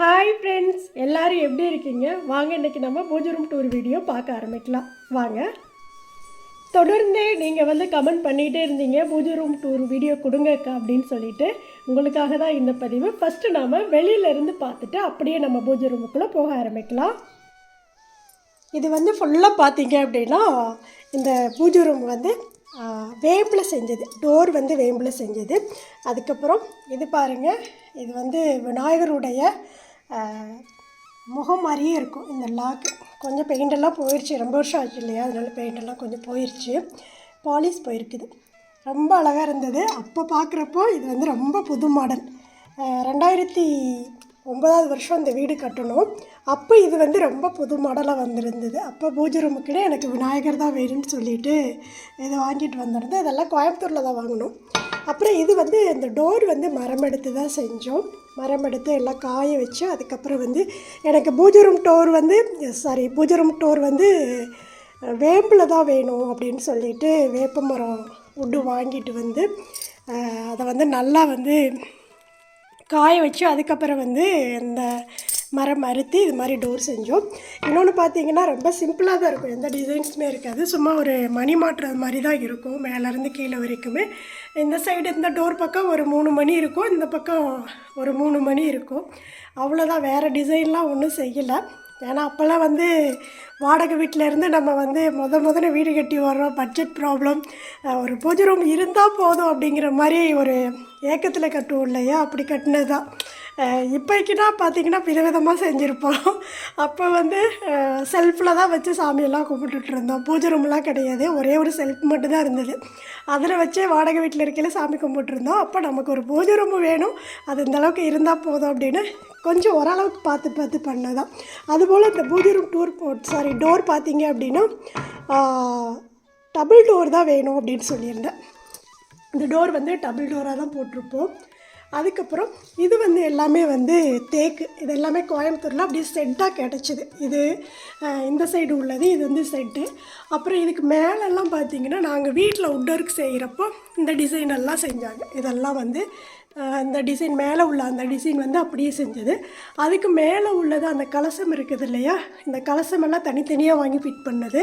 Hi friends எல்லாரும் எப்படி இருக்கீங்க? வாங்க இன்னைக்கு நம்ம பூஜை ரூம் டூர் வீடியோ பார்க்க ஆரம்பிக்கலாம். வாங்க. தொடர்ந்தே நீங்கள் வந்து கமெண்ட் பண்ணிகிட்டே இருந்தீங்க பூஜை ரூம் டூர் வீடியோ கொடுங்கக்கா அப்படின்னு சொல்லிட்டு உங்களுக்காக தான் இந்த பதிவு. ஃபஸ்ட்டு நாம் வெளியிலேருந்து பார்த்துட்டு அப்படியே நம்ம பூஜை ரூமுக்குள்ளே போக ஆரம்பிக்கலாம். இது வந்து ஃபுல்லாக பார்த்தீங்க அப்படின்னா இந்த பூஜை ரூம் வந்து வேம்பில் செஞ்சது. டோர் வந்து வேம்பில் செஞ்சது. அதுக்கப்புறம் இது பாருங்கள் இது வந்து விநாயகருடைய முகம் மாதிரியே இருக்கும் இந்த லாக்கு கொஞ்சம் பெயிண்டெல்லாம் போயிடுச்சு ரொம்ப வருஷம் ஆச்சு இல்லையா? அதனால் பெயிண்டெல்லாம் கொஞ்சம் போயிடுச்சு பாலிஷ் போயிருக்குது. ரொம்ப அழகாக இருந்தது. அப்போ பார்க்குறப்போ இது வந்து ரொம்ப புது மாடல் ரெண்டாயிரத்தி ஒன்பதாவது வருஷம் இந்த வீடு கட்டணும். அப்போ இது வந்து ரொம்ப புது மாடலாக வந்திருந்தது. அப்போ பூஜை ரூமுக்குனே எனக்கு விநாயகர் தான் வேணும்னு சொல்லிட்டு இதை வாங்கிட்டு வந்திருந்தேன் இதெல்லாம் கோயம்புத்தூரில் தான் வாங்கினோம். அப்புறம் இது வந்து இந்த டோர் வந்து மரம் எடுத்து தான் செஞ்சோம். மரம் எடுத்து எல்லாம் காய வச்சு அதுக்கப்புறம் வந்து எனக்கு பூஜை ரூம் டோர் வந்து சாரி பூஜை ரூம் டோர் வந்து வேம்பில் தான் வேணும் அப்படின்னு சொல்லிட்டு வேப்ப மரம் உட்டு வாங்கிட்டு வந்து அதை வந்து நல்லா வந்து காய வச்சு அதுக்கப்புறம் வந்து இந்த மரம் அறுத்து இது மாதிரி டோர் செஞ்சோம். இன்னொன்று பார்த்தீங்கன்னா ரொம்ப சிம்பிளாக தான் இருக்கும். எந்த டிசைன்ஸுமே இருக்காது. சும்மா ஒரு மணி மாட்டுறது மாதிரி தான் இருக்கும். மேலேருந்து கீழே வரைக்குமே. இந்த சைடு இந்த டோர் பக்கம் ஒரு மூணு மணி இருக்கும். இந்த பக்கம் ஒரு மூணு மணி இருக்கும். அவ்வளோதான் வேறு டிசைன்லாம் ஒன்றும் செய்யலை. ஏன்னா அப்போல்லாம் வந்து வாடகை வீட்டில் இருந்து நம்ம வந்து முத முதல்ல வீடு கட்டி வர்றோம். பட்ஜெட் ப்ராப்ளம் ஒரு பூஜை ரூம் இருந்தால் போதும் அப்படிங்கிற மாதிரி ஒரு ஏக்கத்தில் கட்டுவோம் இல்லையா? அப்படி கட்டினது தான் இப்போக்கினா பார்த்தீங்கன்னா விதவிதமாக செஞ்சுருப்போம். அப்போ வந்து செல்ஃபில் தான் வச்சு சாமியெல்லாம் கும்பிட்டுட்ருந்தோம். பூஜை ரூம்லாம் கிடையாது. ஒரே ஒரு செல்ஃப் மட்டும்தான் இருந்தது. அதில் வச்சே வாடகை வீட்டில் இருக்கையில் சாமி கும்பிட்டுருந்தோம் அப்போ நமக்கு ஒரு பூஜை ரூம் வேணும். அது இந்தளவுக்கு இருந்தால் போதும் அப்படின்னு கொஞ்சம் ஓரளவுக்கு பார்த்து பார்த்து பண்ணதான். அதுபோல் இந்த பூஜை ரூம் டூர் போ சாரி டோர் பார்த்தீங்க அப்படின்னா டபுள் டோர் தான் வேணும் அப்படின்னு சொல்லியிருந்தேன். இந்த டோர் வந்து டபுள் டோராக தான் போட்டிருப்போம். அதுக்கப்புறம் இது வந்து எல்லாமே வந்து தேக்கு இது எல்லாமே கோயம்புத்தூரில் அப்படியே செட்டாக கிடச்சிது. இது இந்த சைடு உள்ளது இது வந்து செட்டு அப்புறம் இதுக்கு மேலெல்லாம் பார்த்தீங்கன்னா நாங்கள் வீட்டில் உட்டொர்க் செய்கிறப்போ இந்த டிசைன் எல்லாம் செஞ்சாங்க. இதெல்லாம் வந்து அந்த டிசைன் மேலே உள்ள அந்த டிசைன் வந்து அப்படியே செஞ்சது. அதுக்கு மேலே உள்ளது அந்த கலசம் இருக்குது இல்லையா? இந்த கலசம் எல்லாம் தனித்தனியாக வாங்கி ஃபிட் பண்ணது.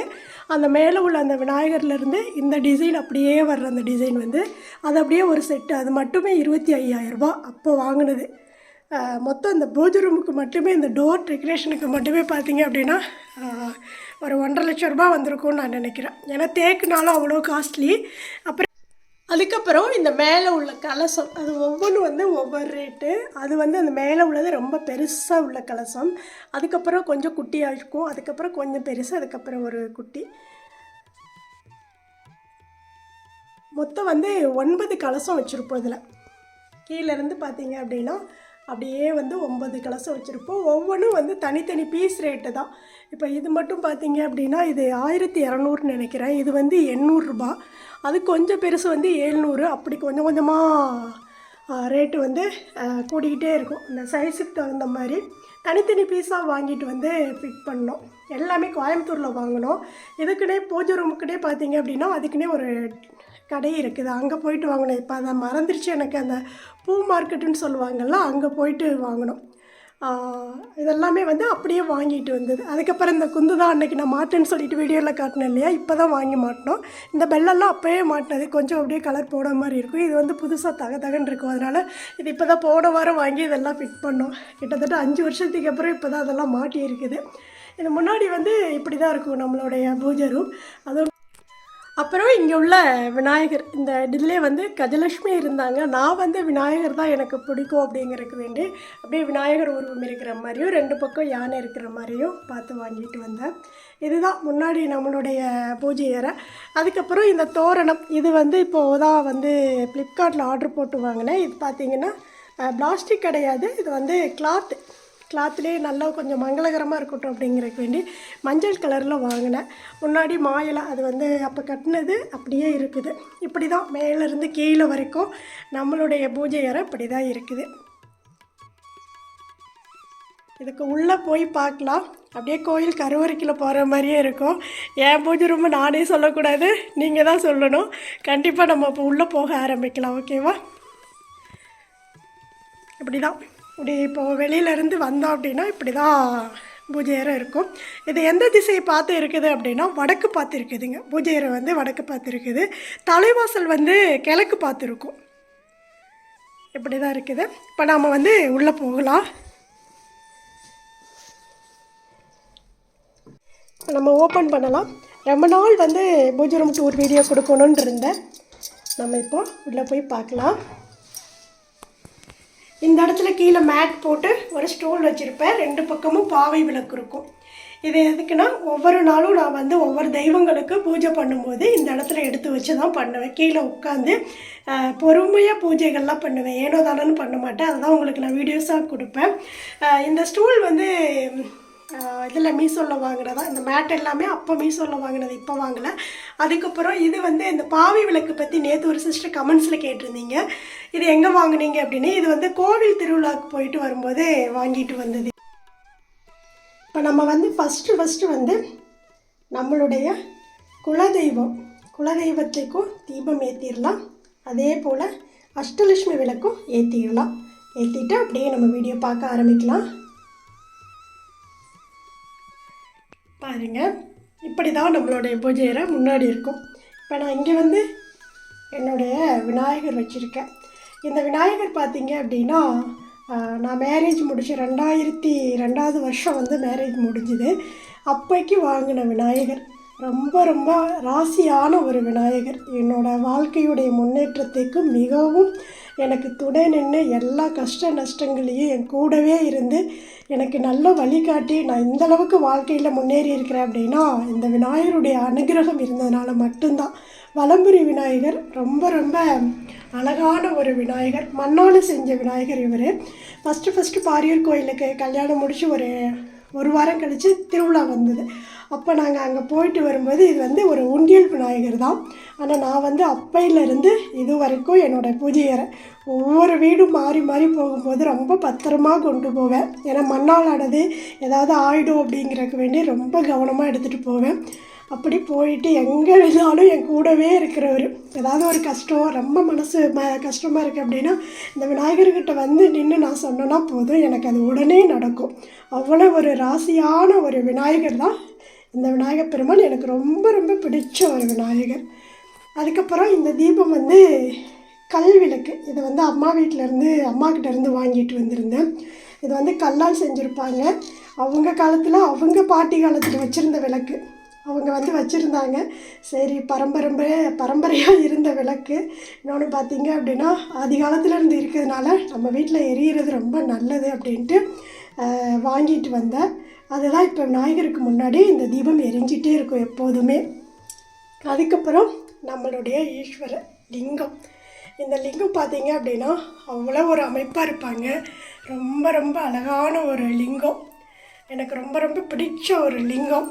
அந்த மேலே உள்ள அந்த விநாயகர்லேருந்து இந்த டிசைன் அப்படியே வர்ற அந்த டிசைன் வந்து அது அப்படியே ஒரு செட்டு அது மட்டுமே இருபத்தி ஐயாயிரரூபா அப்போ வாங்கினது. மொத்தம் இந்த பூஜை ரூமுக்கு மட்டுமே இந்த டோர் டெக்கரேஷனுக்கு மட்டுமே பார்த்தீங்க அப்படின்னா ஒரு ஒன்றரை லட்ச ரூபா வந்திருக்கும்னு நான் நினைக்கிறேன். ஏன்னா தேக்குனாலும் அவ்வளோ காஸ்ட்லி அப்புறம் அதுக்கப்புறம் இந்த மேலே உள்ள கலசம் அது ஒவ்வொன்றும் வந்து ஒவ்வொரு ரேட்டு அது வந்து அந்த மேலே உள்ளது ரொம்ப பெருசாக உள்ள கலசம். அதுக்கப்புறம் கொஞ்சம் குட்டியாக இருக்கும். அதுக்கப்புறம் கொஞ்சம் பெருசு அதுக்கப்புறம் ஒரு குட்டி. மொத்தம் வந்து ஒன்பது கலசம் வச்சுருப்போம் இதில். கீழேருந்து பார்த்தீங்க அப்படின்னா அப்படியே வந்து ஒன்பது கலசம் வச்சுருப்போம். ஒவ்வொன்றும் வந்து தனித்தனி பீஸ் ரேட்டு தான். இப்போ இது மட்டும் பார்த்தீங்க அப்படின்னா இது ஆயிரத்தி இரநூறுன்னு நினைக்கிறேன். இது வந்து எண்ணூறுரூபா அது கொஞ்சம் பெருசு வந்து ஏழ்நூறு அப்படி கொஞ்சம் கொஞ்சமாக ரேட்டு வந்து கூடிக்கிட்டே இருக்கும். இந்த சைஸுக்கு தகுந்த மாதிரி தனித்தனி பீஸாக வாங்கிட்டு வந்து ஃபிட் பண்ணோம் எல்லாமே கோயம்புத்தூரில் வாங்கினோம் இதுக்குன்னே பூஜை ரூமுக்குனே பார்த்தீங்க அப்படின்னா அதுக்குன்னே ஒரு கடை இருக்குது. அங்கே போயிட்டு வாங்கினோம் இப்போ அதை மறந்துருச்சு எனக்கு. அந்த பூ மார்க்கெட்டுன்னு சொல்லுவாங்கள்ல அங்கே போயிட்டு வாங்கினோம் இதெல்லாமே வந்து அப்படியே வாங்கிட்டு வந்தது. அதுக்கப்புறம் இந்த குந்து தான் அன்றைக்கி நான் மாட்டேன்னு சொல்லிட்டு வீடியோவில் காட்டினேன் இல்லையா? இப்போ தான் வாங்கி மாட்டினோம். இந்த பெல்லெல்லாம் அப்போயே மாட்டினது கொஞ்சம் அப்படியே கலர் போட மாதிரி இருக்கும். இது வந்து புதுசாக தக தகன்னு இருக்கும். அதனால் இது இப்போ தான் போன வாரம் வாங்கி இதெல்லாம் ஃபிட் பண்ணோம். கிட்டத்தட்ட அஞ்சு வருஷத்துக்கு அப்புறம் இப்போ தான் அதெல்லாம் மாட்டி இருக்குது இது முன்னாடி வந்து இப்படி தான் இருக்கும் நம்மளுடைய பூஜை ரூம் அதுவும் அப்புறம் இங்கே உள்ள விநாயகர் இந்த இதிலே வந்து கஜலட்சுமி இருந்தாங்க. நான் வந்து விநாயகர் தான் எனக்கு பிடிக்கும் அப்படிங்கிறதுக்கு வேண்டி அப்படியே விநாயகர் உருவம் இருக்கிற மாதிரியும் ரெண்டு பக்கம் யானை இருக்கிற மாதிரியும் பார்த்து வாங்கிட்டு வந்தேன். இதுதான் முன்னாடி நம்மளுடைய பூஜை அறை. அதுக்கப்புறம் இந்த தோரணம் இது வந்து இப்போது தான் வந்து ஃப்ளிப்கார்ட்டில் ஆர்டர் போட்டு வாங்கினேன். இது பார்த்திங்கன்னா பிளாஸ்டிக் கிடையாது. இது வந்து கிளாத்து கிளாத்துலேயே நல்லா கொஞ்சம் மங்களகரமாக இருக்கட்டும் அப்படிங்கிறதுக்கு வேண்டி மஞ்சள் கலரில் வாங்கினேன். முன்னாடி மாயலை அது வந்து அப்போ கட்டினது அப்படியே இருக்குது. இப்படி தான் மேலேருந்து கீழே வரைக்கும் நம்மளுடைய பூஜை அறை இப்படி தான் இருக்குது. இதுக்கு உள்ளே போய் பார்க்கலாம். அப்படியே கோயில் கருவறைக்கில் போகிற மாதிரியே இருக்கும். என் பூஜை ரொம்ப நானே சொல்லக்கூடாது நீங்கள் தான் சொல்லணும். கண்டிப்பாக நம்ம இப்போ உள்ளே போக ஆரம்பிக்கலாம் ஓகேவா இப்படி தான் இப்படி இப்போது வெளியிலேருந்து வந்தோம் அப்படின்னா இப்படி தான் பூஜை இருக்கும். இது எந்த திசையை பார்த்து இருக்குது அப்படின்னா வடக்கு பார்த்து இருக்குதுங்க. வந்து வடக்கு பார்த்து இருக்குது. தலைவாசல் வந்து கிழக்கு பார்த்து இருக்கும். இப்படி தான் இருக்குது. இப்போ நாம் வந்து உள்ளே போகலாம். நம்ம ஓப்பன் பண்ணலாம். ரொம்ப நாள் வந்து பூஜை ரூம் டூர் வீடியோ கொடுக்கணுன்னு இருந்தேன். நம்ம இப்போ உள்ளே போய் பார்க்கலாம். இந்த இடத்துல கீழே மேட் போட்டு ஒரு ஸ்டூல் வச்சுருப்பேன். ரெண்டு பக்கமும் பாவை விளக்கு இருக்கும். இது எதுக்குன்னா ஒவ்வொரு நாளும் நான் வந்து ஒவ்வொரு தெய்வங்களுக்கு பூஜை பண்ணும்போது இந்த இடத்துல எடுத்து வச்சு தான் பண்ணுவேன். கீழே உட்காந்து பொறுமையாக பூஜைகள்லாம் பண்ணுவேன். ஏனோ தானோன்னு பண்ண மாட்டேன். அதுதான் உங்களுக்கு நான் வீடியோஸாக கொடுப்பேன். இந்த ஸ்டூல் வந்து இதில் மீசோவில் வாங்கினதா? இந்த மேட் எல்லாமே அப்போ மீசோவில் வாங்கினது இப்போ வாங்கலை. அதுக்கப்புறம் இது வந்து இந்த பாவி விளக்கு பற்றி நேற்று ஒரு சிஸ்டர் கமெண்ட்ஸில் கேட்டிருந்தீங்க. இது எங்கே வாங்குனீங்க அப்படின்னு? இது வந்து கோவில் திருவிழாவுக்கு போயிட்டு வரும்போது வாங்கிட்டு வந்தது. இப்போ நம்ம வந்து ஃபஸ்ட்டு ஃபஸ்ட்டு வந்து நம்மளுடைய குலதெய்வம் குலதெய்வத்துக்கும் தீபம் ஏற்றிடலாம் அதே போல் அஷ்டலட்சுமி விளக்கும் ஏற்றிடலாம் ஏற்றிட்டு அப்படியே நம்ம வீடியோ பார்க்க ஆரம்பிக்கலாம். பாருங்க. இப்படி தான் நம்மளுடைய பூஜை அறை முன்னாடி இருக்கும். இப்போ நான் இங்கே வந்து என்னுடைய விநாயகர் வச்சுருக்கேன். இந்த விநாயகர் பார்த்தீங்க அப்படின்னா நான் மேரேஜ் முடிச்சு ரெண்டாயிரத்தி ரெண்டாவது வருஷம் வந்து மேரேஜ் முடிஞ்சுது. அப்போக்கி வாங்கின விநாயகர். ரொம்ப ரொம்ப ராசியான ஒரு விநாயகர். என்னோடய வாழ்க்கையுடைய முன்னேற்றத்துக்கு மிகவும் எனக்கு துணை நின்று எல்லா கஷ்ட நஷ்டங்களையும் என் கூடவே இருந்து எனக்கு நல்ல வழிகாட்டி நான் இந்த அளவுக்கு வாழ்க்கையில் முன்னேறி இருக்கிறேன் அப்படின்னா இந்த விநாயகருடைய அனுகிரகம் இருந்ததுனால மட்டும்தான். வலம்புரி விநாயகர் ரொம்ப ரொம்ப அழகான ஒரு விநாயகர். மண்ணால் செஞ்ச விநாயகர் இவர். ஃபஸ்ட்டு ஃபஸ்ட்டு பாரியூர் கோயிலுக்கு கல்யாணம் முடிச்சு ஒரு ஒரு வாரம் கழித்து திருவிழா வந்தது. அப்போ நாங்கள் அங்கே போயிட்டு வரும்போது இது வந்து ஒரு உண்டியல் விநாயகர் தான். ஆனால் நான் வந்து அப்பையிலேருந்து இது வரைக்கும் என்னோட பூஜை அறை ஒவ்வொரு வீடும் மாறி மாறி போகும்போது ரொம்ப பத்திரமா கொண்டு போவேன். ஏன்னா மண்ணால் ஆனது ஏதாவது ஆயிடும் அப்படிங்கிறதுக்கு வேண்டி ரொம்ப கவனமாக எடுத்துகிட்டு போவேன். அப்படி போயிட்டு எங்கே இருந்தாலும் என் கூடவே இருக்கிறவர். ஏதாவது ஒரு கஷ்டம் ரொம்ப மனசு ம கஷ்டமாக இருக்குது அப்படின்னா இந்த விநாயகர்கிட்ட வந்து நின்று நான் சொன்னேன்னா போதும். எனக்கு அது உடனே நடக்கும். அவ்வளோ ஒரு ராசியான ஒரு விநாயகர் தான் இந்த விநாயகர் பெருமாள் எனக்கு ரொம்ப ரொம்ப பிடிச்ச ஒரு விநாயகர். அதுக்கப்புறம் இந்த தீபம் வந்து கல் விளக்கு. இது வந்து அம்மா வீட்டிலேருந்து அம்மாக்கிட்டேருந்து வாங்கிட்டு வந்திருந்தேன். இது வந்து கல்லால் செஞ்சுருப்பாங்க. அவங்க காலத்தில் அவங்க பாட்டி காலத்தில் வச்சுருந்த விளக்கு. அவங்க வந்து வச்சுருந்தாங்க. சரி பரம்பரம்பரை பரம்பரையாக இருந்த விளக்கு. இன்னொன்று பார்த்தீங்க அப்படின்னா ஆதி காலத்துலேருந்து இருக்கிறதுனால நம்ம வீட்டில் எரியிறது ரொம்ப நல்லது அப்படின்ட்டு வாங்கிட்டு வந்தேன். அதுதான் இப்போ விநாயகருக்கு முன்னாடி இந்த தீபம் எரிஞ்சிட்டே இருக்கும் எப்போதுமே. அதுக்கப்புறம் நம்மளுடைய ஈஸ்வர லிங்கம். இந்த லிங்கம் பார்த்தீங்க அப்படின்னா அவ்வளோ ஒரு அமைப்பாக இருப்பாங்க. ரொம்ப ரொம்ப அழகான ஒரு லிங்கம். எனக்கு ரொம்ப ரொம்ப பிடிச்ச ஒரு லிங்கம்.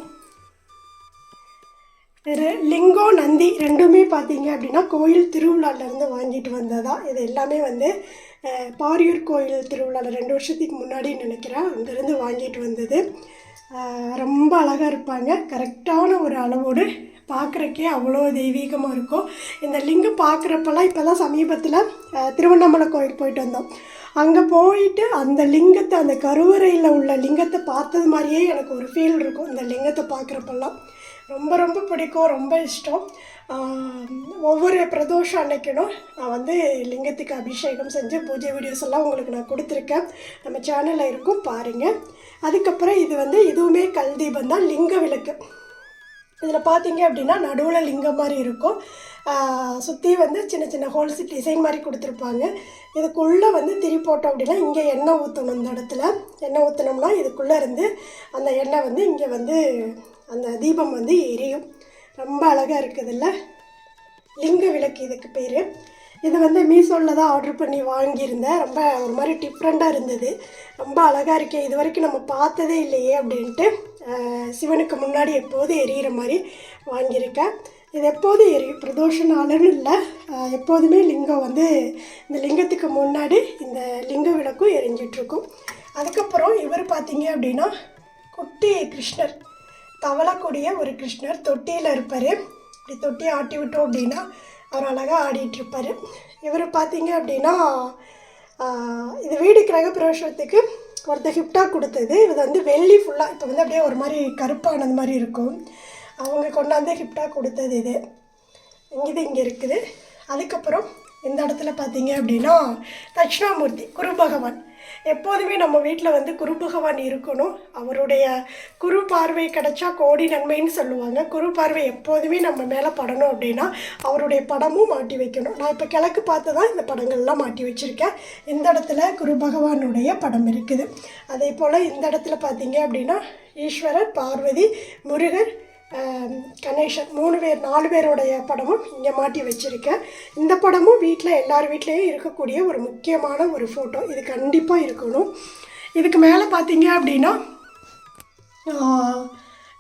லிங்கம் நந்தி ரெண்டுமே பார்த்தீங்க அப்படின்னா கோயில் திருவிழாலேருந்து வாங்கிட்டு வந்ததா? இது எல்லாமே வந்து பாரியூர் கோயில் திருவிழாவில் ரெண்டு வருஷத்துக்கு முன்னாடி நினைக்கிறேன். அங்கேருந்து வாங்கிட்டு வந்தது. ரொம்ப அழகாக இருப்பாங்க. கரெக்டான ஒரு அளவோடு பார்க்குறக்கே அவ்வளோ தெய்வீகமாக இருக்கும். இந்த லிங்கம் பார்க்குறப்பெல்லாம் இப்போ தான் சமீபத்தில் திருவண்ணாமலை கோயில் போயிட்டு வந்தோம். அங்கே போயிட்டு அந்த லிங்கத்தை அந்த கருவறையில் உள்ள லிங்கத்தை பார்த்தது மாதிரியே எனக்கு ஒரு ஃபீல் இருக்கும் இந்த லிங்கத்தை பார்க்குறப்பெல்லாம். ரொம்ப ரொம்ப பிடிக்கும் ரொம்ப இஷ்டம். ஒவ்வொரு பிரதோஷம் அன்னைக்கணும் நான் வந்து லிங்கத்துக்கு அபிஷேகம் செஞ்சு பூஜை வீடியோஸ் எல்லாம் உங்களுக்கு நான் கொடுத்துருக்கேன். நம்ம சேனலில் இருக்கும் பாருங்கள் அதுக்கப்புறம் இது வந்து இதுவுமே கல் தீபம் தான் லிங்க விளக்கு. இதில் பார்த்தீங்க அப்படின்னா நடுவில் லிங்கம் மாதிரி இருக்கும். சுற்றி வந்து சின்ன சின்ன ஹோல்ஸ் டிசைன் மாதிரி கொடுத்துருப்பாங்க. இதுக்குள்ளே வந்து திரி போட்டோம் அப்படின்னா இங்கே எண்ணெய் ஊற்றணும் இந்த இடத்துல. எண்ணெய் ஊற்றினோம்னா இதுக்குள்ளே இருந்து அந்த எண்ணெய் வந்து இங்கே வந்து அந்த தீபம் வந்து எரியும். ரொம்ப அழகாக இருக்குதுல்ல லிங்க விளக்கு இதுக்கு பேர். இது வந்து மீஷோவில் தான் ஆர்டர் பண்ணி வாங்கியிருந்தேன். ரொம்ப ஒரு மாதிரி டிஃப்ரெண்ட்டாக இருந்தது. ரொம்ப அழகாக இருக்கே இது வரைக்கும் நம்ம பார்த்ததே இல்லையே அப்படின்ட்டு சிவனுக்கு முன்னாடி எப்போதும் எரியிற மாதிரி வாங்கியிருக்கேன். இது எப்போதும் எரியும் பிரதோஷ நாளுன்னு இல்லை எப்போதுமே லிங்கம் வந்து இந்த லிங்கத்துக்கு முன்னாடி இந்த லிங்க விளக்கும் எரிஞ்சிட்ருக்கும். அதுக்கப்புறம் இவர் பார்த்தீங்க அப்படின்னா குட்டி கிருஷ்ணர் தவளக்கூடிய ஒரு கிருஷ்ணர் தொட்டியில் இருப்பார். இப்படி தொட்டி ஆட்டி விட்டோம் அப்படின்னா அவர் அழகாக ஆடிட்டு இருப்பார் இவர் பார்த்தீங்க அப்படின்னா இது வீடு கிரகப்பிரவேசத்துக்கு ஒருத்தர் கிஃப்டாக கொடுத்தது. இது வந்து வெள்ளி ஃபுல்லாக இப்போ வந்து அப்படியே ஒரு மாதிரி கருப்பானது மாதிரி இருக்கும். அவங்க கொண்டாந்து கிஃப்டாக கொடுத்தது இது. இது இங்கே இருக்குது. அதுக்கப்புறம் இந்த இடத்துல பார்த்தீங்க அப்படின்னா தட்சிணாமூர்த்தி குரு பகவான். எப்போதுமே நம்ம வீட்டில் வந்து குரு பகவான் இருக்கணும். அவருடைய குரு பார்வை கிடைச்சா கோடி நன்மைன்னு சொல்லுவாங்க. குரு பார்வை எப்போதுமே நம்ம மேலே படணும் அப்படின்னா அவருடைய படமும் மாட்டி வைக்கணும். நான் இப்போ கிழக்கு பார்த்து தான் இந்த படங்கள்லாம் மாட்டி வச்சுருக்கேன். இந்த இடத்துல குரு பகவானுடைய படம் இருக்குது. அதே போல் இந்த இடத்துல பார்த்தீங்க அப்படின்னா ஈஸ்வரர் பார்வதி முருகர் கணேஷன் மூணு பேர் நாலு பேருடைய படமும் இங்கே மாட்டி வச்சுருக்கேன். இந்த படமும் வீட்டில் எல்லார் வீட்லேயும் இருக்கக்கூடிய ஒரு முக்கியமான ஒரு ஃபோட்டோ இது கண்டிப்பாக இருக்கணும். இதுக்கு மேலே பார்த்தீங்க அப்படின்னா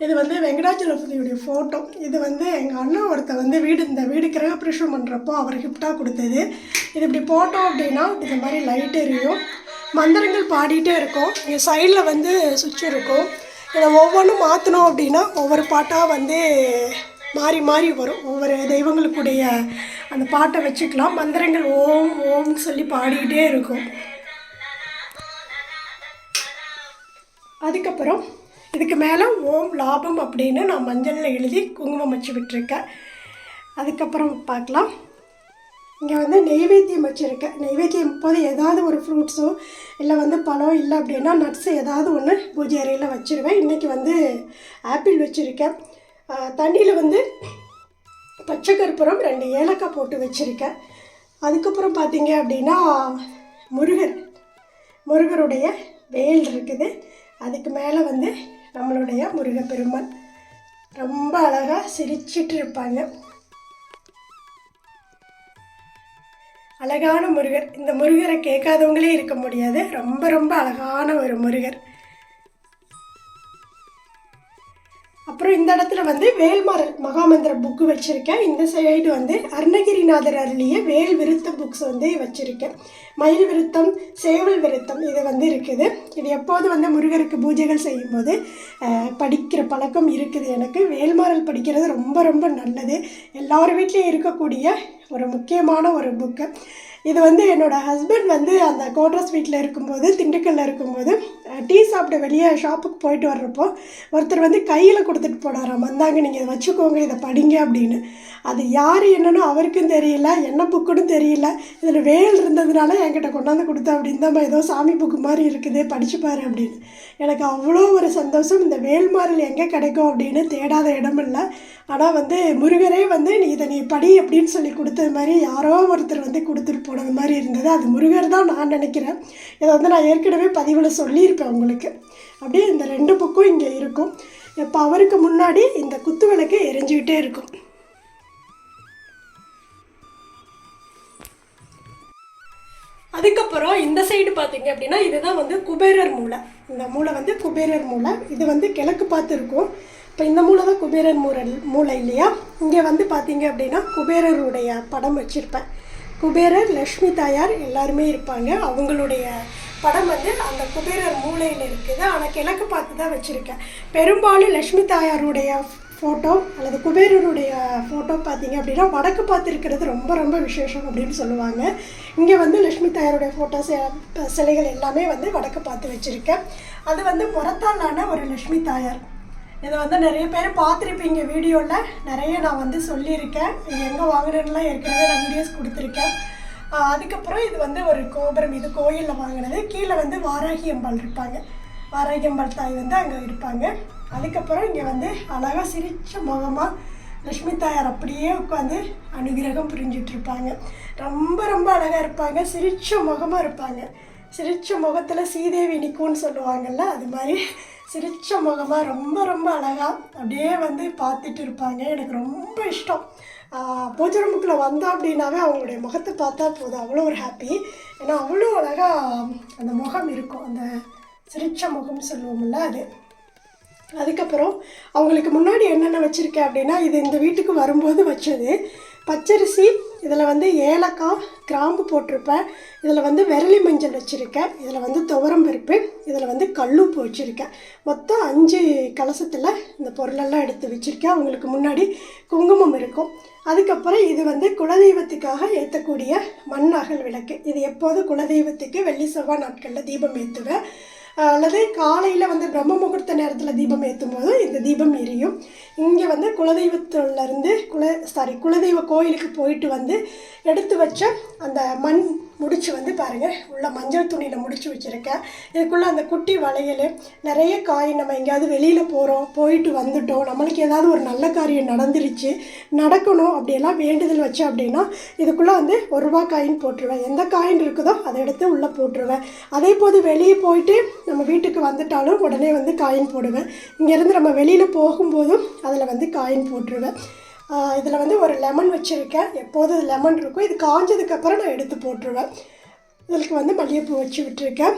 இது வந்து வெங்கடாச்சலபதியுடைய ஃபோட்டோ இது வந்து எங்கள் அண்ணா ஒருத்தர் வந்து வீடு இந்த வீடு கிரகப்பிரவேசம் பண்ணுறப்போ அவர் கிஃப்டாக கொடுத்தது. இது இப்படி போட்டோம் அப்படின்னா இந்த மாதிரி லைட் எரியும். மந்திரங்கள் பாடிட்டே இருக்கும். இங்கே சைடில் வந்து சுவிட்ச் இருக்கும். இதை ஒவ்வொன்றும் மாற்றினோம் அப்படின்னா ஒவ்வொரு பாட்டாக வந்து மாறி மாறி வரும். ஒவ்வொரு தெய்வங்களுக்குடைய அந்த பாட்டை வச்சுக்கலாம். மந்திரங்கள் ஓம் ஓம்னு சொல்லி பாடிக்கிட்டே இருக்கும். அதுக்கப்புறம் இதுக்கு மேலே ஓம் லாபம் அப்படின்னு நான் மஞ்சளில் எழுதி குங்குமம் வச்சு விட்டுருக்கேன். அதுக்கப்புறம் பார்க்கலாம். இங்கே வந்து நெய்வேத்தியம் வச்சுருக்கேன். நெய்வேத்தியம் போது ஏதாவது ஒரு ஃப்ரூட்ஸோ இல்லை வந்து பழம் இல்லை அப்படின்னா நட்ஸ் ஏதாவது ஒன்று பூஜை அறையில் வச்சுருவேன். இன்றைக்கி வந்து ஆப்பிள் வச்சுருக்கேன். தண்ணியில் வந்து பச்சை கற்பூரம் ரெண்டு ஏலக்காய் போட்டு வச்சுருக்கேன். அதுக்கப்புறம் பார்த்தீங்க அப்படின்னா முருகர் முருகருடைய வேல் இருக்குது. அதுக்கு மேலே வந்து நம்மளுடைய முருகப்பெருமான். ரொம்ப அழகாக சிரிச்சிட்டு இருப்பாங்க. அழகான முருகர். இந்த முருகரை கேட்காதவங்களே இருக்க முடியாது. ரொம்ப ரொம்ப அழகான ஒரு முருகர். அப்புறம் இந்த இடத்துல வந்து வேல்மாறல் மகாமந்திர புக்கு வச்சுருக்கேன். இந்த சைடு வந்து அருணகிரிநாதர் அருளிய வேல் விருத்த புக்ஸ் வந்து வச்சுருக்கேன். மயில் விருத்தம் சேவல் விருத்தம் இது வந்து இருக்குது. இது எப்போது வந்து முருகருக்கு பூஜைகள் செய்யும்போது படிக்கிற பழக்கம் இருக்குது எனக்கு. வேல்மாறல் படிக்கிறது ரொம்ப ரொம்ப நல்லது. எல்லார் வீட்லேயும் இருக்கக்கூடிய ஒரு முக்கியமான ஒரு புக்கு இது வந்து என்னோடய ஹஸ்பண்ட் வந்து அந்த கோட்ரஸ் வீட்டில் இருக்கும்போது திண்டுக்கல்லில் இருக்கும்போது டீ சாப்பிட வெளியே ஷாப்புக்கு போயிட்டு வர்றப்போ ஒருத்தர் வந்து கையில் கொடுத்துட்டு போனாராம் வந்தாங்க நீங்கள் இதை வச்சுக்கோங்க இதை படிங்க அப்படின்னு. அது யார் என்னன்னு அவருக்கும் தெரியல என்ன புக்குன்னு தெரியல. இதில் வேல் இருந்ததுனால என்கிட்ட கொண்டாந்து கொடுத்தா அப்படின்னு ஏதோ சாமி புக்கு மாதிரி இருக்குது படிச்சுப்பாரு அப்படின்னு. எனக்கு அவ்வளோ ஒரு சந்தோஷம் இந்த வேல்மாறல் எங்கே கிடைக்கும் அப்படின்னு தேடாத இடம் இல்லை. ஆனால் வந்து முருகரே வந்து நீ இதை நீ படி அப்படின்னு சொல்லி கொடுத்தது மாதிரி யாரோ ஒருத்தர் வந்து கொடுத்துட்டு போனது மாதிரி இருந்தது. அது முருகர் தான் நான் நினைக்கிறேன். இதை வந்து நான் ஏற்கனவே பதிவில் சொல்லியிருப்பேன் அவங்களுக்கு அப்படியே இந்த ரெண்டு புக்கும் இங்கே இருக்கும். இப்போ அவருக்கு முன்னாடி இந்த குத்து விளக்கு எரிஞ்சுக்கிட்டே இருக்கும். அதுக்கப்புறம் இந்த சைடு பார்த்தீங்க அப்படின்னா இதுதான் வந்து குபேரர் மூலை இந்த மூளை வந்து குபேரர் மூலை இது வந்து கிழக்கு பார்த்து இருக்கும். இப்போ இந்த மூலை தான் குபேரர் மூல மூலை இல்லையா? இங்கே வந்து பார்த்தீங்க அப்படின்னா குபேரருடைய படம் வச்சுருப்பேன். குபேரர் லக்ஷ்மி தாயார் எல்லாருமே இருப்பாங்க. அவங்களுடைய படம் வந்து அந்த குபேரர் மூலையில் இருக்குது. ஆனால் கிழக்கு பார்த்து தான் வச்சுருக்கேன். பெரும்பாலும் லக்ஷ்மி தாயாருடைய ஃபோட்டோ அல்லது குபேரனுடைய ஃபோட்டோ பார்த்தீங்க அப்படின்னா வடக்கு பார்த்துருக்கிறது ரொம்ப ரொம்ப விசேஷம் அப்படின்னு சொல்லுவாங்க. இங்கே வந்து லக்ஷ்மி தாயாருடைய ஃபோட்டோ சிலைகள் எல்லாமே வந்து வடக்கு பார்த்து வச்சுருக்கேன். அது வந்து முறத்தாலான ஒரு லக்ஷ்மி தாயார். இதை வந்து நிறைய பேர் பார்த்துருப்பீங்க வீடியோவில் நிறைய நான் வந்து சொல்லியிருக்கேன். எங்கே வாங்குறேன்னுலாம் ஏற்கனவே நான் வீடியோஸ் கொடுத்துருக்கேன். அதுக்கப்புறம் இது வந்து ஒரு கோபுரம். இது கோயிலில் வாங்கினது. கீழே வந்து வாராகி அம்பாள் இருப்பாங்க. வாராகி அம்பாள் தாய் வந்து அங்கே இருப்பாங்க. அதுக்கப்புறம் இங்கே வந்து அழகாக சிரிச்ச முகமாக லக்ஷ்மி தாயார் அப்படியே உட்காந்து அனுகிரகம் புரிஞ்சிட்ருப்பாங்க ரொம்ப ரொம்ப அழகாக இருப்பாங்க. சிரிச்ச முகமாக இருப்பாங்க. சிரிச்ச முகத்தில் சீதேவி நிற்கும்னு சொல்லுவாங்கல்ல அது மாதிரி சிரிச்ச முகமாக ரொம்ப ரொம்ப அழகாக அப்படியே வந்து பார்த்துட்டு இருப்பாங்க. எனக்கு ரொம்ப இஷ்டம். ஆஹ் பூஜை வந்தோம் அப்படின்னாவே அவங்களுடைய முகத்தை பார்த்தா போதும். அவ்வளோ ஒரு ஹாப்பி ஏன்னா அவ்வளோ அழகாக அந்த முகம் இருக்கும். அந்த சிரிச்ச முகம் சொல்லுவோம்ல அது. அதுக்கப்புறம் அவங்களுக்கு முன்னாடி என்னென்ன வச்சுருக்கேன் அப்படின்னா இது இந்த வீட்டுக்கு வரும்போது வச்சது. பச்சரிசி இதில் வந்து ஏலக்காய் கிராம்பு போட்டிருப்பேன். இதில் வந்து விரலி மஞ்சள் வச்சுருக்கேன். இதில் வந்து துவரம் பருப்பு இதில் வந்து கல்லுப்பு வச்சுருக்கேன். மொத்தம் அஞ்சு கலசத்தில் இந்த பொருளெல்லாம் எடுத்து வச்சுருக்கேன். அவங்களுக்கு முன்னாடி குங்குமம் இருக்கும். அதுக்கப்புறம் இது வந்து குலதெய்வத்துக்காக ஏற்றக்கூடிய மண் அகல் விளக்கு. இது எப்போது குலதெய்வத்துக்கு வெள்ளி செவ்வாய் நாட்களில் தீபம் ஏற்றுவேன் அல்லது காலையில் வந்து பிரம்ம முகூர்த்த நேரத்தில் தீபம் ஏற்றும் போது இந்த தீபம் எரியும். இங்கே வந்து குலதெய்வத்துலேருந்து குல சாரி குலதெய்வ கோயிலுக்கு போயிட்டு வந்து எடுத்து வச்ச அந்த மண் முடிச்சு வந்து பாருங்கள் உள்ள மஞ்சள் துணியில் முடிச்சு வச்சுருக்கேன். இதுக்குள்ளே அந்த குட்டி வளையல் நிறைய காய் நம்ம எங்கேயாவது வெளியில் போகிறோம் போயிட்டு வந்துட்டோம். நம்மளுக்கு ஏதாவது ஒரு நல்ல காரியம் நடந்துருச்சு நடக்கணும் அப்படியெல்லாம் வேண்டுதல் வச்சேன் அப்படின்னா இதுக்குள்ளே வந்து ஒரு ரூபா காயின் போட்டுருவேன். எந்த காயின் இருக்குதோ அதை எடுத்து உள்ளே போட்டுருவேன். அதே போது வெளியே போயிட்டு நம்ம வீட்டுக்கு வந்துட்டாலும் உடனே வந்து காயின் போடுவேன். இங்கேருந்து நம்ம வெளியில் போகும்போதும் அதில் வந்து காயின் போட்டுருவேன். இதில் வந்து ஒரு லெமன் வச்சுருக்கேன். எப்போதும் லெமன் இருக்கும் இது காஞ்சதுக்கப்புறம் நான் எடுத்து போட்டுருவேன். இதுக்கு வந்து மல்லிகைப்பூ வச்சு விட்டுருக்கேன்.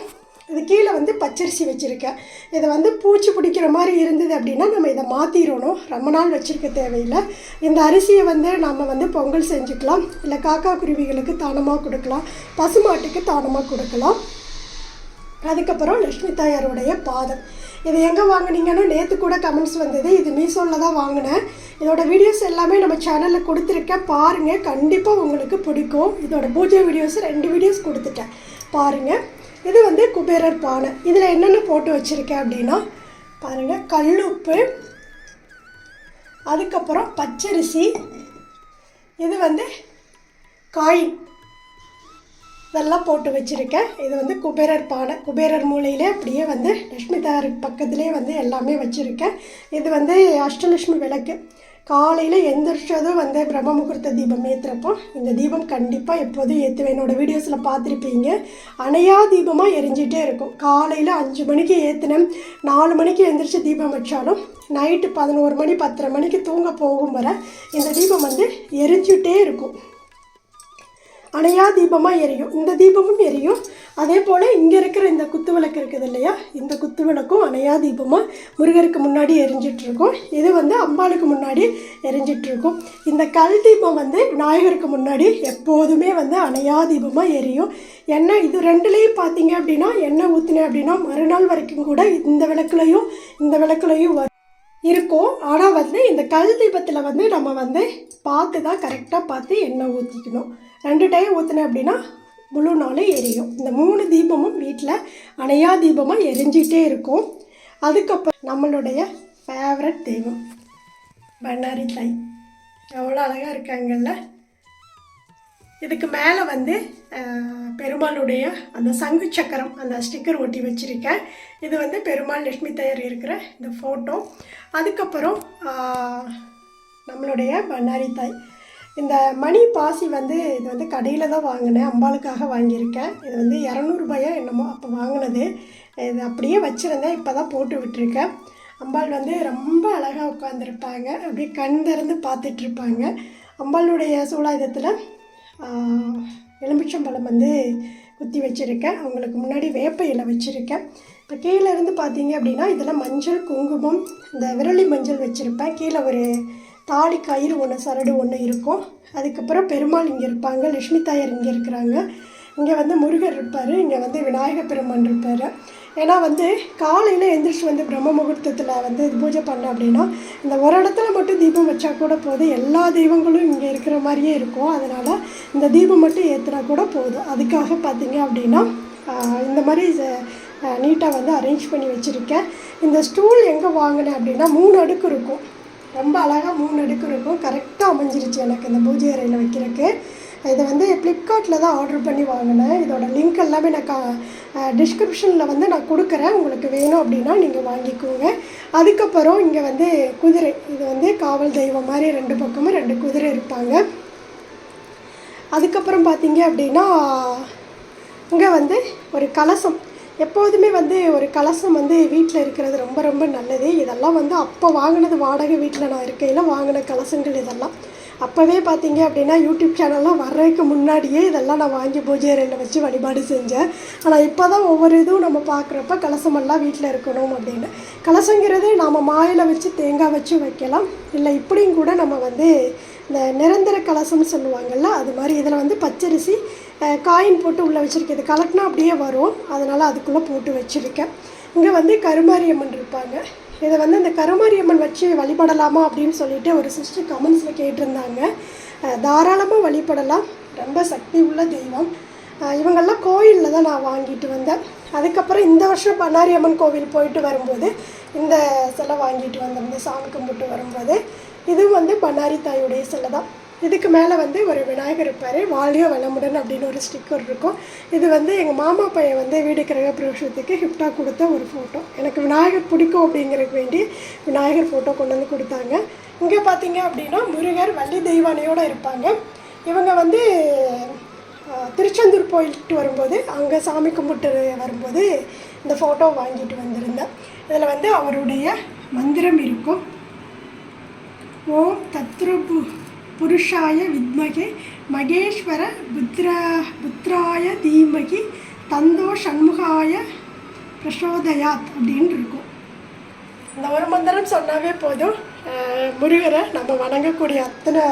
இது கீழே வந்து பச்சரிசி வச்சுருக்கேன். இதை வந்து பூச்சி பிடிக்கிற மாதிரி இருந்தது அப்படின்னா நம்ம இதை மாற்றிடணும் ரொம்ப நாள் வச்சுருக்க தேவையில்லை. இந்த அரிசியை வந்து நம்ம வந்து பொங்கல் செஞ்சுக்கலாம். இல்லை காக்கா குருவிகளுக்கு தானமாக கொடுக்கலாம். பசுமாட்டுக்கு தானமாக கொடுக்கலாம். அதுக்கப்புறம் லக்ஷ்மி தாயாருடைய பாதம். இது எங்கே வாங்கினீங்கன்னு நேற்று கூட கமெண்ட்ஸ் வந்தது. இது மீஷோவில் தான் வாங்கினேன். இதோட வீடியோஸ் எல்லாமே நம்ம சேனலில் கொடுத்துருக்கேன். பாருங்கள் கண்டிப்பாக உங்களுக்கு பிடிக்கும். இதோட பூஜை வீடியோஸ் ரெண்டு வீடியோஸ் கொடுத்துட்டேன். பாருங்கள் இது வந்து குபேரர் பானை. இதில் என்னென்ன போட்டு வச்சுருக்கேன் அப்படின்னா பாருங்கள் கல்லுப்பு அதுக்கப்புறம் பச்சரிசி இது வந்து காயின் இதெல்லாம் போட்டு வச்சுருக்கேன். இது வந்து குபேரர் பானை குபேரர் மூலையிலே அப்படியே வந்து லக்ஷ்மி பக்கத்துலேயே வந்து எல்லாமே வச்சுருக்கேன். இது வந்து அஷ்டலட்சுமி விளக்கு. காலையில் எந்திரிச்சதும் வந்து பிரம்ம முகூர்த்த தீபம் ஏற்றுறப்போ இந்த தீபம் கண்டிப்பாக எப்போதும் ஏற்றுவேன் என்னோடய வீடியோஸில் பார்த்துருப்பீங்க. அணையா தீபமாக எரிஞ்சிட்டே இருக்கும். காலையில் அஞ்சு மணிக்கு ஏற்றினேன் நாலு மணிக்கு எந்திரிச்சு தீபம் வச்சாலும் நைட்டு பதினோரு மணி பத்தரை மணிக்கு தூங்க போகும் வரை இந்த தீபம் வந்து எரிஞ்சுட்டே இருக்கும். அணையா தீபமாக எரியும். இந்த தீபமும் எரியும். அதே போல் இங்கே இருக்கிற இந்த குத்து விளக்கு இருக்குது இல்லையா? இந்த குத்து விளக்கும் அணையா தீபமாக முருகருக்கு முன்னாடி எரிஞ்சிட்ருக்கும் இது வந்து அம்பாளுக்கு முன்னாடி எரிஞ்சிட்ருக்கும் இந்த கல் தீபம் வந்து விநாயகருக்கு முன்னாடி எப்போதுமே வந்து அணையா தீபமாக எரியும். எண்ணெய் இது ரெண்டுலேயும் பார்த்தீங்க அப்படின்னா எண்ணெய் ஊற்றினேன் அப்படின்னா மறுநாள் வரைக்கும் கூட இந்த விளக்குலையும் இந்த விளக்குலையும் வரும். இருக்கும். ஆனால் வந்து இந்த கல் தீபத்தில் வந்து நம்ம வந்து பார்த்து தான் கரெக்டாக பார்த்து எண்ணெய் ஊற்றிக்கணும் ரெண்டு டைம் ஊற்றினேன் அப்படின்னா முழு நாளும் எரியும். இந்த மூணு தீபமும் வீட்டில் அணையா தீபமாக எரிஞ்சிகிட்டே இருக்கும். அதுக்கப்புறம் நம்மளுடைய ஃபேவரட் தெய்வம். பண்ணாரி தாய். எவ்வளோ அழகாக இருக்காங்கல்ல? இதுக்கு மேலே வந்து பெருமாளுடைய அந்த சங்கு சக்கரம் அந்த ஸ்டிக்கர் ஒட்டி வச்சுருக்கேன். இது வந்து பெருமாள் லட்சுமி தயார் இருக்கிற இந்த ஃபோட்டோ அதுக்கப்புறம் நம்மளுடைய பண்ணாரி தாய். இந்த மணி பாசி வந்து இது வந்து கடையில் தான் வாங்கினேன். அம்பாளுக்காக வாங்கியிருக்கேன். இது வந்து இரநூறுபாயோ என்னமோ அப்போ வாங்கினது. இது அப்படியே வச்சுருந்தேன். இப்போ தான் போட்டு விட்டுருக்கேன். அம்பாள் வந்து ரொம்ப அழகாக உட்காந்துருப்பாங்க அப்படியே கண் திறந்து பார்த்துட்ருப்பாங்க அம்பாளுடைய சூழாயுதத்தில் எலுமிச்சம்பழம் வந்து குத்தி வச்சுருக்கேன். அவங்களுக்கு முன்னாடி வேப்ப இலை வச்சுருக்கேன். இப்போ கீழே இருந்து பார்த்தீங்க அப்படின்னா இதில் மஞ்சள் குங்குமம் இந்த விரலி மஞ்சள் வச்சுருப்பேன். கீழே ஒரு தாலி கயிறு ஒன்று சரடு ஒன்று இருக்கும். அதுக்கப்புறம் பெருமாள் இங்கே இருப்பாங்க லட்சுமி தாயார் இங்கே இருக்கிறாங்க. இங்கே வந்து முருகர் இருப்பார் இங்கே வந்து விநாயகர் பெருமான் இருப்பார். ஏன்னா வந்து காலையில் எந்திரிச்சு வந்து பிரம்ம முகூர்த்தத்தில் வந்து பூஜை பண்ண அப்படின்னா இந்த ஒரு இடத்துல மட்டும் தீபம் வச்சா கூட போதும் எல்லா தெய்வங்களும் இங்கே இருக்கிற மாதிரியே இருக்கும். அதனால் இந்த தீபம் மட்டும் ஏற்றினா கூட போதும். அதுக்காக பார்த்தீங்க அப்படின்னா இந்த மாதிரி நீட்டாக வந்து அரேஞ்ச் பண்ணி வச்சுருக்கேன். இந்த ஸ்டூல் எங்கே வாங்கினேன் அப்படின்னா மூணு அடுக்கு இருக்கும். ரொம்ப அழகாக மூணு அடுக்கு இருக்கும். கரெக்டாக அமைஞ்சிருச்சு எனக்கு இந்த பூஜை அறையில் வைக்கிறதுக்கு. இதை வந்து ஃப்ளிப்கார்ட்டில் தான் ஆர்டர் பண்ணி வாங்கினேன். இதோட லிங்க் எல்லாமே நான் கா டிஸ்கிரிப்ஷனில் வந்து நான் கொடுக்குறேன். உங்களுக்கு வேணும் அப்படின்னா நீங்கள் வாங்கிக்கோங்க. அதுக்கப்புறம் இங்கே வந்து குதிரை. இது வந்து காவல் தெய்வம் மாதிரி ரெண்டு பக்கமும் ரெண்டு குதிரை இருப்பாங்க. அதுக்கப்புறம் பார்த்தீங்க அப்படின்னா இங்கே வந்து ஒரு கலசம். எப்போதுமே வந்து ஒரு கலசம் வந்து வீட்டில் இருக்கிறது ரொம்ப ரொம்ப நல்லது. இதெல்லாம் வந்து அப்போ வாங்கினது வாடகை வீட்டில் நான் இருக்கையில் வாங்கின கலசங்கள் இதெல்லாம். அப்போவே பார்த்தீங்க அப்படின்னா யூடியூப் சேனல்லாம் வர்றதுக்கு முன்னாடியே இதெல்லாம் நான் வாங்கி பூஜை அறையில் வச்சு வழிபாடு செஞ்சேன். ஆனால் இப்போ தான் ஒவ்வொரு இதுவும் நம்ம பார்க்குறப்ப கலசமெல்லாம் வீட்டில் இருக்கணும் அப்படின்னு. கலசங்கிறது நாம் மாயில் வச்சு தேங்காய் வச்சு வைக்கலாம். இல்லை இப்படியும் கூட நம்ம வந்து இந்த நிரந்தர கலசம்னு சொல்லுவாங்கள்ல அது மாதிரி இதில் வந்து பச்சரிசி காயின் போட்டு உள்ளே வச்சுருக்கேன் இது கலட்டினா அப்படியே வரும். அதனால் அதுக்குள்ளே போட்டு வச்சுருக்கேன். இங்கே வந்து கருமாரியம்மன் இருப்பாங்க. இதை வந்து இந்த கருமாரியம்மன் வச்சு வழிபடலாமா அப்படின்னு சொல்லிட்டு ஒரு சிஸ்டர் கமெண்ட்ஸில் கேட்டிருந்தாங்க. தாராளமாக வழிபடலாம். ரொம்ப சக்தி உள்ள தெய்வம். இவங்கெல்லாம் கோயிலில் தான் நான் வாங்கிட்டு வந்தேன். அதுக்கப்புறம் இந்த வருஷம் பண்ணாரி அம்மன் கோவில் போயிட்டு வரும்போது இந்த சிலை வாங்கிட்டு வந்திருந்தேன் சாமி கும்பிட்டு வரும்போது இதுவும் வந்து பண்ணாரி தாயுடைய சிலை தான். இதுக்கு மேலே வந்து ஒரு விநாயகர் இருப்பார். வாலியோ வளமுடன் அப்படின்னு ஒரு ஸ்டிக்கர் இருக்கும். இது வந்து எங்கள் மாமா பையன் வந்து வீடு கிரக பிரவேசத்துக்கு கிஃப்டாக கொடுத்த ஒரு ஃபோட்டோ எனக்கு விநாயகர் பிடிக்கும் அப்படிங்கிறதுக்கு வேண்டி விநாயகர் ஃபோட்டோ கொண்டு வந்து கொடுத்தாங்க. இங்கே பார்த்தீங்க அப்படின்னா முருகர் வள்ளி தெய்வானையோடு இருப்பாங்க. இவங்க வந்து திருச்செந்தூர் போயிட்டு வரும்போது அங்கே சாமி கும்பிட்டு வரும்போது இந்த ஃபோட்டோ வாங்கிட்டு வந்திருந்தேன். இதில் வந்து அவருடைய மந்திரம் இருக்கும். ஓம் தத்ருபு. புருஷாய வித்மகே மகேஸ்வர புத்ரா புத்ராய தீமகி தந்தோ சண்முகாய பிரசோதயாத் அப்படின்னு இருக்கும். இந்த ஒரு மந்திரம் சொன்னாவே போதும். முருகரை நம்ம வணங்கக்கூடிய அத்தனை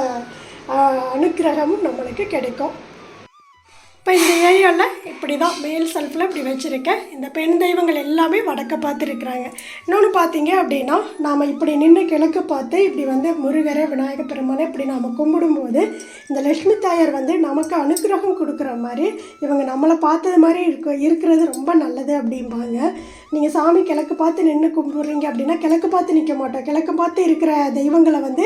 அனுக்கிரகமும் நம்மளுக்கு கிடைக்கும். இப்போ இந்த ஏரியாவில் இப்படி தான் மேல் செல்ஃபில் இப்படி வச்சுருக்கேன். இந்த பெண் தெய்வங்கள் எல்லாமே வடக்க பார்த்துருக்குறாங்க. இன்னொன்று பார்த்தீங்க அப்படின்னா நாம் இப்படி நின்று கிழக்கு பார்த்து இப்படி வந்து முருகரை விநாயகர் பெருமானை இப்படி நாம் கும்பிடும்போது இந்த லக்ஷ்மி தாயார் வந்து நமக்கு அனுகிரகம் கொடுக்குற மாதிரி இவங்க நம்மளை பார்த்தது மாதிரி இருக்க இருக்கிறது ரொம்ப நல்லது அப்படிம்பாங்க. நீங்கள் சாமி கிழக்கு பார்த்து நின்று கும்பிடுறீங்க அப்படின்னா கிழக்கு பார்த்து நிற்க மாட்டோம். கிழக்கு பார்த்து இருக்கிற தெய்வங்களை வந்து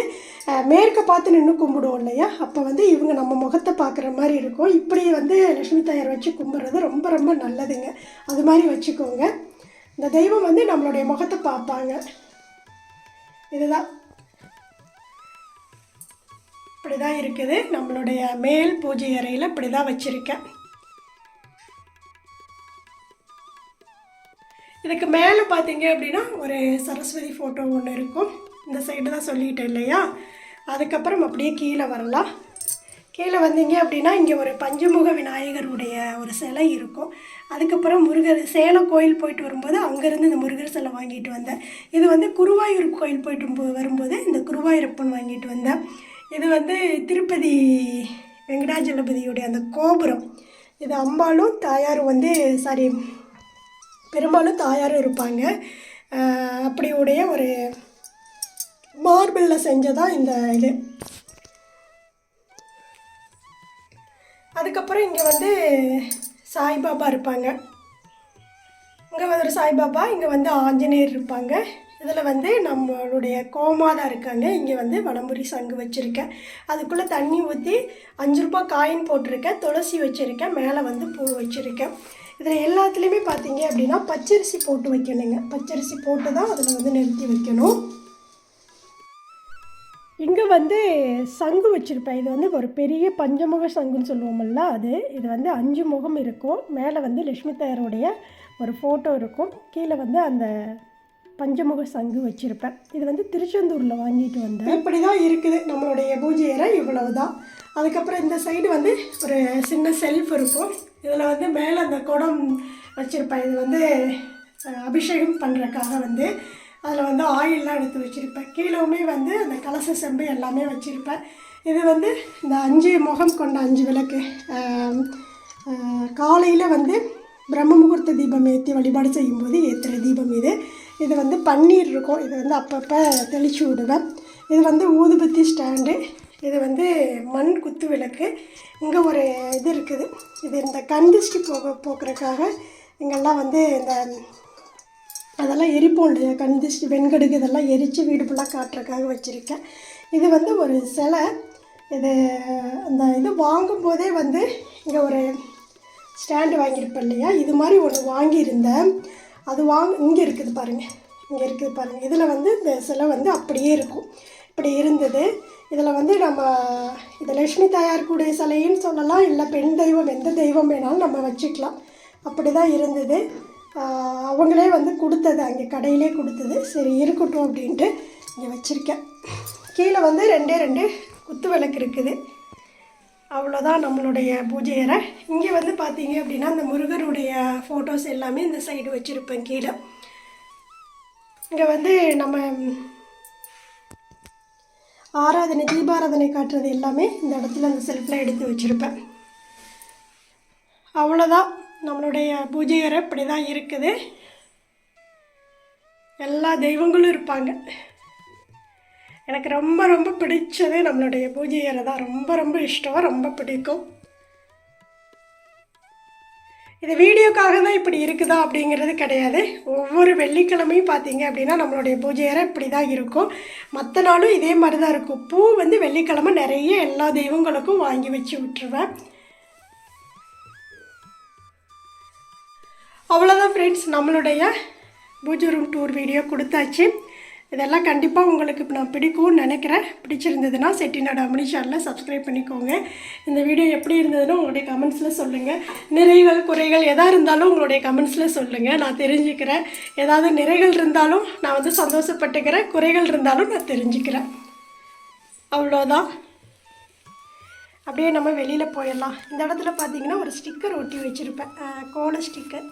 மேற்க பார்த்து நின்று கும்பிடுவோம் இல்லையா? அப்போ வந்து இவங்க நம்ம முகத்தை பார்க்குற மாதிரி இருக்கும். இப்படி வந்து லட்சுமி தாயார் வச்சு கும்பிட்றது ரொம்ப ரொம்ப நல்லதுங்க. அது மாதிரி வச்சுக்கோங்க. இந்த தெய்வம் வந்து நம்மளுடைய முகத்தை பார்ப்பாங்க. இதுதான். இப்படி தான் இருக்குது. நம்மளுடைய மேல் பூஜை அறையில் இப்படி தான் வச்சுருக்கேன். இதுக்கு மேலே பார்த்தீங்க அப்படின்னா ஒரு சரஸ்வதி ஃபோட்டோ ஒன்று இருக்கும். இந்த சைடு தான் சொல்லிட்டேன் இல்லையா? அதுக்கப்புறம் அப்படியே கீழே வரலாம். கீழே வந்தீங்க அப்படின்னா இங்கே ஒரு பஞ்சமுக விநாயகருடைய ஒரு சிலை இருக்கும். அதுக்கப்புறம் முருகர் சேலம் கோயில் போயிட்டு வரும்போது அங்கேருந்து இந்த முருகர் சிலை வாங்கிட்டு வந்தேன். இது வந்து குருவாயூர் கோயில் போயிட்டு வரும்போது இந்த குருவாயூரப்பன் வாங்கிட்டு வந்தேன். இது வந்து திருப்பதி வெங்கடாஜலபதியுடைய அந்த கோபுரம். இது அம்பாளும் தாயாரும் வந்து சாரி பெரும்பாலும் தாயாரும் இருப்பாங்க. அப்படி உடைய ஒரு மார்பிளில் செஞ்சதான் இந்த இது. அதுக்கப்புறம் இங்கே வந்து சாய்பாபா இருப்பாங்க. இங்கே வந்து ஒரு சாய்பாபா இங்கே வந்து ஆஞ்சநேயர் இருப்பாங்க. இதில் வந்து நம்மளுடைய கோமாதா இருக்காங்க. இங்கே வந்து வடம்புரி சங்கு வச்சுருக்கேன் அதுக்குள்ளே தண்ணி ஊற்றி அஞ்சு ரூபாய் காயின் போட்டிருக்கேன் துளசி வச்சுருக்கேன் மேலே வந்து பூ வச்சுருக்கேன் இதில் எல்லாத்துலேயுமே பார்த்தீங்க அப்படின்னா பச்சரிசி போட்டு வைக்கணுங்க. பச்சரிசி போட்டு தான் அதில் வந்து நிறுத்தி வைக்கணும். இங்கே வந்து சங்கு வச்சுருப்பேன். இது வந்து ஒரு பெரிய பஞ்சமுக சங்குன்னு சொல்லுவோம்ல அது. இது வந்து அஞ்சு முகம் இருக்கும். மேலே வந்து லட்சுமி தாயருடைய ஒரு ஃபோட்டோ இருக்கும். கீழே வந்து அந்த பஞ்சமுக சங்கு வச்சுருப்பேன். இது வந்து திருச்செந்தூரில் வாங்கிட்டு வந்தேன் இப்படி தான் இருக்குது. நம்மளுடைய பூஜை இவ்வளவு தான் அதுக்கப்புறம் இந்த சைடு வந்து ஒரு சின்ன செல்ஃப் இருக்கும். இதில் வந்து மேலே அந்த குடம் வச்சுருப்பேன். இது வந்து அபிஷேகம் பண்ணுறதுக்காக வந்து அதில் வந்து ஆயிலெலாம் எடுத்து வச்சுருப்பேன். கீழவுமே வந்து அந்த கலச செம்பு எல்லாமே வச்சுருப்பேன். இது வந்து இந்த அஞ்சு முகம் கொண்ட அஞ்சு விளக்கு. காலையில் வந்து பிரம்ம முகூர்த்த தீபம் ஏற்றி வழிபாடு செய்யும்போது ஏற்றுற தீபம் இது. இது வந்து பன்னீர் இருக்கும். இது வந்து அப்பப்போ தெளித்து விடுவேன். இது வந்து ஊதுபத்தி ஸ்டாண்டு. இது வந்து மண் குத்து விளக்கு. இங்கே ஒரு இது இருக்குது. இது இந்த கண் போக போக்குறதுக்காக இங்கெல்லாம் வந்து இந்த அதெல்லாம் எரிப்போம் இல்லையா? கண் திருஷ்டி வெண்கடுகு இதெல்லாம் எரித்து வீடு ஃபுல்லாக காட்டுறதுக்காக வச்சுருக்கேன். இது வந்து ஒரு சிலை இது அந்த இது வாங்கும்போதே வந்து இங்கே ஒரு ஸ்டாண்டு வாங்கியிருப்பேன் இல்லையா? இது மாதிரி ஒன்று வாங்கியிருந்தேன். அது வாங்க இங்கே இருக்குது பாருங்கள் இங்கே இருக்குது பாருங்கள் இதில் வந்து இந்த சிலை வந்து அப்படியே இருக்கும். இப்படி இருந்தது. இதில் வந்து நம்ம இது லட்சுமி கூடிய சிலைன்னு சொல்லலாம் இல்லை பெண் தெய்வம் எந்த தெய்வம் வேணாலும் நம்ம வச்சுக்கலாம். அப்படி தான் இருந்தது. அவங்களே வந்து கொடுத்தது அங்கே கடையிலே கொடுத்தது. சரி இருக்கட்டும் அப்படின்ட்டு இங்கே வச்சுருக்கேன். கீழே வந்து ரெண்டே ரெண்டு குத்து விளக்கு இருக்குது. அவ்வளோதான் நம்மளுடைய பூஜை அறை. இங்கே வந்து பார்த்தீங்க அப்படின்னா அந்த முருகருடைய ஃபோட்டோஸ் எல்லாமே இந்த சைடு வச்சுருப்பேன் கீழே. இங்கே வந்து நம்ம ஆராதனை தீபாராதனை காட்டுறது எல்லாமே இந்த இடத்துல அந்த செல்ஃபில் எடுத்து வச்சுருப்பேன். அவ்வளோதான் நம்மளுடைய பூஜை அறை இப்படி தான் இருக்குது. எல்லா தெய்வங்களும் இருப்பாங்க. எனக்கு ரொம்ப ரொம்ப பிடிச்சது நம்மளுடைய பூஜை அறை தான் ரொம்ப ரொம்ப இஷ்டம் ரொம்ப பிடிக்கும். இது வீடியோக்காக தான் இப்படி இருக்குதா அப்படிங்கிறது கிடையாது. ஒவ்வொரு வெள்ளிக்கிழமையும் பார்த்தீங்க அப்படின்னா நம்மளுடைய பூஜை அறை இப்படி தான் இருக்கும். மற்ற நாளும் இதே மாதிரி தான் இருக்கும். பூ வந்து வெள்ளிக்கிழமை நிறைய எல்லா தெய்வங்களுக்கும் வாங்கி வச்சு விட்டுருவேன். அவ்வளோதான் ஃப்ரெண்ட்ஸ் நம்மளுடைய பூஜை ரூம் டூர் வீடியோ கொடுத்தாச்சு. இதெல்லாம் கண்டிப்பாக உங்களுக்கு இப்போ நான் பிடிக்கும்னு நினைக்கிறேன். பிடிச்சிருந்ததுன்னா செட்டிநாடு அமனி சேனலில் சப்ஸ்கிரைப் பண்ணிக்கோங்க. இந்த வீடியோ எப்படி இருந்ததுன்னு உங்களுடைய கமெண்ட்ஸில் சொல்லுங்கள் நிறைகள் குறைகள் எதாக இருந்தாலும் உங்களுடைய கமெண்ட்ஸில் சொல்லுங்கள் நான் தெரிஞ்சுக்கிறேன். ஏதாவது நிறைகள் இருந்தாலும் நான் வந்து சந்தோஷப்பட்டுக்கிறேன். குறைகள் இருந்தாலும் நான் தெரிஞ்சுக்கிறேன். அவ்வளோதான் அப்படியே நம்ம வெளியில் போயிடலாம். இந்த இடத்துல பார்த்தீங்கன்னா ஒரு ஸ்டிக்கர் ஒட்டி வச்சுருப்பேன். கோல ஸ்டிக்கர்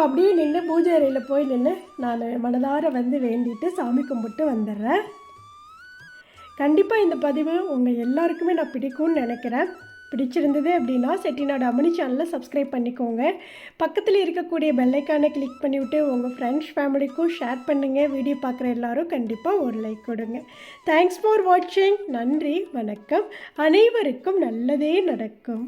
இப்போ அப்படியே நின்று பூஜை அறையில் போய் நின்று நான் மனதார வந்து வேண்டிட்டு சாமி கும்பிட்டு வந்துடுறேன். கண்டிப்பாக இந்த பதிவு உங்கள் எல்லாருக்குமே நான் பிடிக்கும்னு நினைக்கிறேன். பிடிச்சிருந்தது அப்படின்னா செட்டிநாடு அமனி சேனலை சப்ஸ்கிரைப் பண்ணிக்கோங்க. பக்கத்தில் இருக்கக்கூடிய பெல்லைக்கானை கிளிக் பண்ணிவிட்டு உங்கள் ஃப்ரெண்ட்ஸ் ஃபேமிலிக்கும் ஷேர் பண்ணுங்கள் வீடியோ பார்க்குற எல்லாரும் கண்டிப்பாக ஒரு லைக் கொடுங்க. தேங்க்ஸ் ஃபார் வாட்சிங் நன்றி வணக்கம். அனைவருக்கும் நல்லதே நடக்கும்.